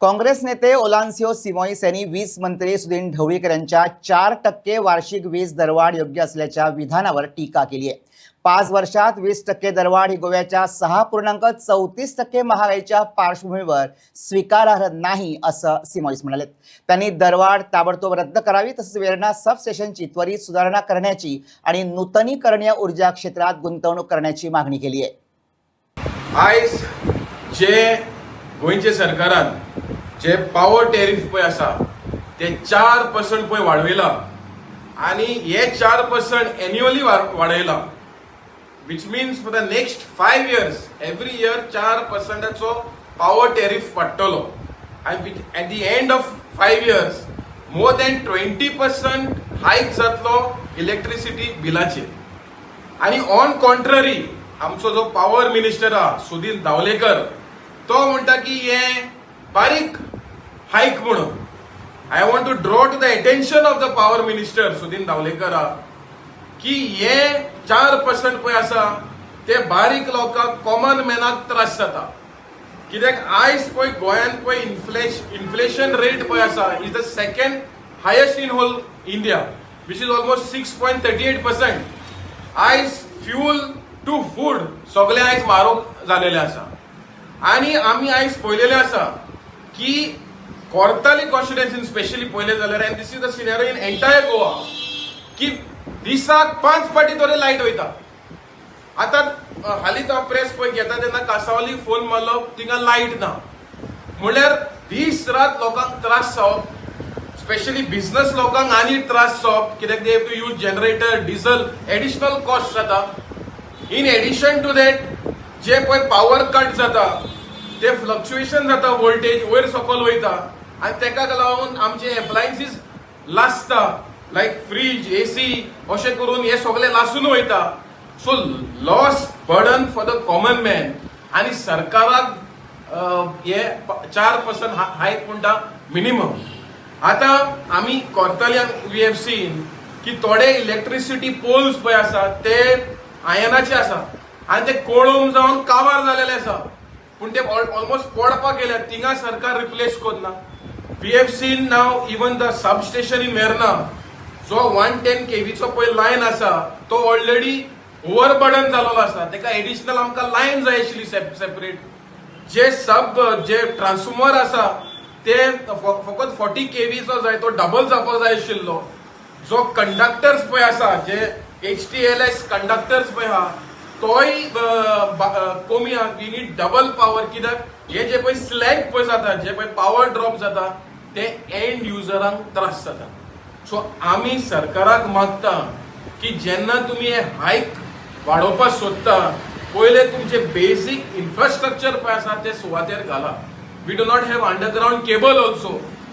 काँग्रेस नेते ओलान्सिओ सिमॉईस यांनी वीज मंत्री सुदीन ढवळीकर यांच्या चार टक्के वार्षिक वीज दरवाढ योग्य असल्याच्या विधानावर टीका केली आहे. पाच वर्षात वीस टक्के दरवाढ ही गोव्याच्या सहा पूर्णांक चौतीस टक्के महागाईच्या पार्श्वभूमीवर स्वीकारार्ह नाही असं सिमॉईस म्हणाले त्यांनी दरवाढ ताबडतोब रद्द करावी तसेच वेरणा सबस्टेशनची त्वरित सुधारणा करण्याची आणि नूतनीकरणीय ऊर्जा क्षेत्रात गुंतवणूक करण्याची मागणी केली आहे. आयज जे गोयचे सरकारान जे पावर टॅरिफ पळय आसा ते चार पर्संट पळय वाडयला आनी हे चार percent annually वाडयला which means for the next five years every year चार पर्संटाचो पावर टॅरिफ वाडटलो आनी at the end of five years more than twenty percent hike जातलो इलेक्ट्रिसिटी बिलाचेर आणि ऑन कॉन्ट्ररी आमचो जो पॉवर मिनिस्टर आहा सुदीन धावलेकर तो म्हणटा की हे बारीक हायक म्हणून. I want to draw to the attention of the power minister Sudin Dhavalikar की हे चार पर्संट पळय आसा ते बारीक लोकांक कॉमन मॅनाक त्रास जाता कित्याक आयज पळय गोंयांत पळय इन्फ्लेश इन्फ्लेशन रेट पळय आसा is the second highest in whole India which is almost six point thirty eight percent आयज फ्यूल टू फूड सगळे आयज म्हारग जालेले आसा. आणि आमी आयज पळयलेले आसा की कोर्ताली कॉन्स्टिट्युएन्सीन स्पेशली पळयलें जाल्यार and this is the scenario in entire Goa की दिसाक पांच पाटी तरी लायट वयता आतां हालींच हांव प्रेस पळय घेता तेन्ना कासावली फोन मारलो थिंगा लायट ना. म्हणल्यार दीस रात लोकांक त्रास जावप स्पेशली बिझनस लोकांक आनी त्रास जावप कित्याक they to use generator diesel additional cost जाता. इन एडिशन टू दॅट जे पळय पॉवर कट जाता ते फ्लक्च्युएशन जाता वोल्टेज वयर सकयल वयता आनी तेका लागून आमचे एप्लायन्सीस लासता. लायक फ्रीज एसी अशें करून हे सगळे लासून वयता. So loss burden for the common man आनी सरकाराक हे चार पर्संट हायक म्हणटा मिनिमम आता आमी कोर्ताल्यान वी हॅव सीन की थोडे इलेक्ट्रिसिटी पोल्स पळय आसा ते आयनाचे आसा. आनी ते कोळूम जावन काबार जालेले आसा. पूण ते ऑलमोस्ट पडपाक गेल्या थिंगा सरकार रिप्लेस करना. We have seen now even the substation in Merna, जो वन टेन केवीचो पळय लायन आसा तो ऑलरेडी ओव्हर जाल्लो आसा ताका एडिशनल आमकां लायन जाय आशिल्ली सेपरेट जे सब जे ट्रान्सफॉर्मर आसा ते फकत फोर्टी केवीचो जाय तो डबल जावपाक जाय आशिल्लो जो कंडक्टर्स पळय आसा जे H T L S conductors पळय आहा तोय कमी आहा. वी नीड डबल पॉवर कित्याक हे जे पळय स्लॅग पळय जाता जे पळय पॉवर ड्रॉप जाता ते एंड युजरांक त्रास जाता सो आमी सरकाराक मागता की जेन्ना तुमी हे हायक वाडोवपाक सोदता पयले तुमचे बेसीक इन्फ्रास्ट्रक्चर पळय आसा ते सुवातेर घाला. We do not have underground cable also